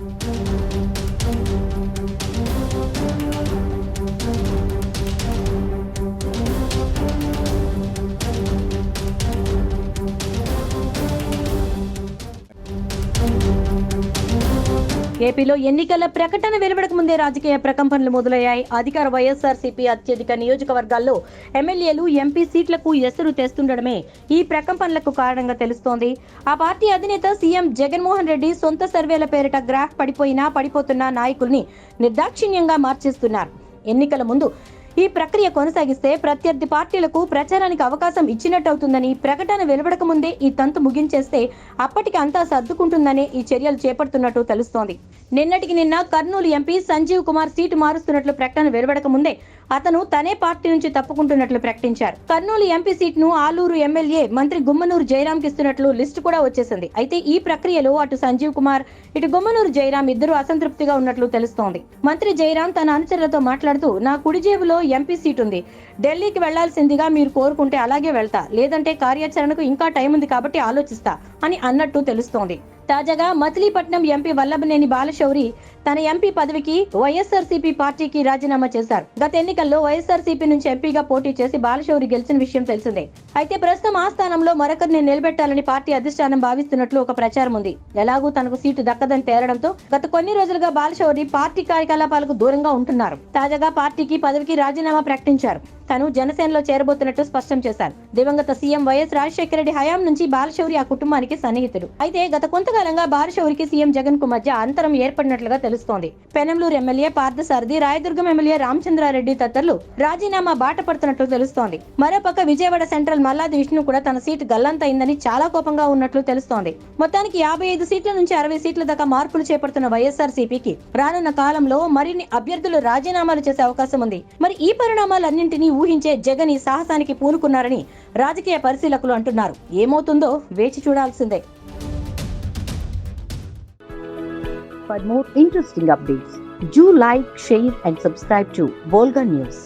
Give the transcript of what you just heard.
Thank you. ఏపీలో ఎన్నికల ప్రకటన వెలువడక ముందే రాజకీయ ప్రకంపనలు మొదలయ్యాయి. అధికార వైఎస్ఆర్సీపీ అత్యధిక నియోజకవర్గాల్లో ఎమ్మెల్యేలు ఎంపీ సీట్లకు ఎసరు తెస్తుండడమే ఈ ప్రకంపనలకు కారణంగా తెలుస్తోంది. ఆ పార్టీ అధినేత సీఎం జగన్మోహన్ రెడ్డి సొంత సర్వేల పేరిట గ్రాఫ్ పడిపోయినా పడిపోతున్న నాయకుల్ని నిర్దాక్షిణ్యంగా మార్చేస్తున్నారు. ఎన్నికల ముందు ఈ ప్రక్రియ కొనసాగిస్తే ప్రత్యర్థి పార్టీలకు ప్రచారానికి అవకాశం ఇచ్చినట్టవుతుందని ప్రకటన వెలువడక ముందే ఈ తంతు ముగించేస్తే అప్పటికి అంతా సర్దుకుంటుందనే ఈ చర్యలు చేపడుతున్నట్టు తెలుస్తోంది. నిన్నటికి నిన్న కర్నూలు ఎంపీ సంజీవ్ కుమార్ సీటు మారుస్తున్నట్లు ప్రకటన వెలువడక ముందే అతను తనే పార్టీ నుంచి తప్పుకుంటున్నట్లు ప్రకటించారు. కర్నూలు ఎంపీ సీట్ను ఆలూరు ఎమ్మెల్యే మంత్రి గుమ్మనూరు జయరాంకి ఇస్తున్నట్లు లిస్టు కూడా వచ్చేసింది. అయితే ఈ ప్రక్రియలో అటు సంజీవ్ కుమార్ ఇటు గుమ్మనూరు జయరాం ఇద్దరు అసంతృప్తిగా ఉన్నట్లు తెలుస్తోంది. మంత్రి జయరాం తన అనుచరులతో మాట్లాడుతూ నా కుడి జేబులో ఎంపీ సీట్ ఉంది. ఢిల్లీకి వెళ్ళాల్సిందిగా మీరు కోరుకుంటే అలాగే వెళ్తా. లేదంటే కార్యాచరణకు ఇంకా టైం ఉంది కాబట్టి ఆలోచిస్తా అని అన్నట్టు తెలుస్తోంది. తాజాగా మచిలీపట్నం ఎంపీ వల్లభనేని బాలశౌరి తన ఎంపీ పదవికి వైఎస్ఆర్సీపీ పార్టీకి రాజీనామా చేశారు. గత ఎన్నికల్లో వైఎస్ఆర్సీపీ నుంచి ఎంపీగా పోటీ చేసి బాలశౌరి గెలిచిన విషయం తెలిసిందే. అయితే ప్రస్తుతం ఆ స్థానంలో మరొకరిని నిలబెట్టాలని పార్టీ అధిష్టానం భావిస్తున్నట్లు ఒక ప్రచారం ఉంది. ఎలాగూ తనకు సీటు దక్కదని తేలడంతో గత కొన్ని రోజులుగా బాలశౌరి పార్టీ కార్యకలాపాలకు దూరంగా ఉంటున్నారు. తాజాగా పార్టీకి పదవికి రాజీనామా ప్రకటించారు. తను జనసేనలో చేరబోతున్నట్టు స్పష్టం చేశారు. దివంగత సీఎం వైఎస్ రాజశేఖర రెడ్డి హయాం నుంచి బాలశౌరి ఆ కుటుంబానికి సన్నిహితుడు. అయితే గత కొంతకాలంగా బాలశౌరికి సీఎం జగన్కు మధ్య అంతరం ఏర్పడినట్లుగా తెలుస్తోంది. పెనంలూరు ఎమ్మెల్యే పార్థసారథి రాయదుర్గం ఎమ్మెల్యే రామచంద్రారెడ్డి తదితరులు రాజీనామా బాట పడుతున్నట్లు తెలుస్తోంది. మరోపక్క విజయవాడ సెంట్రల్ మల్లాది విష్ణు కూడా తన సీటు గల్లంతైందని చాలా కోపంగా ఉన్నట్లు తెలుస్తోంది. మొత్తానికి యాభై ఐదు సీట్ల నుంచి అరవై సీట్ల దాకా మార్పులు చేపడుతున్న వైఎస్ఆర్ సిపికి రానున్న కాలంలో మరిన్ని అభ్యర్థులు రాజీనామాలు చేసే అవకాశం ఉంది. మరి ఈ పరిణామాలన్నింటినీ ఊహించే జగన్ ఈ సాహసానికి పూనుకున్నారని రాజకీయ పరిశీలకులు అంటున్నారు ఏమవుతుందో వేచి చూడాల్సిందే For more interesting updates, do like, share, and subscribe to Volga News.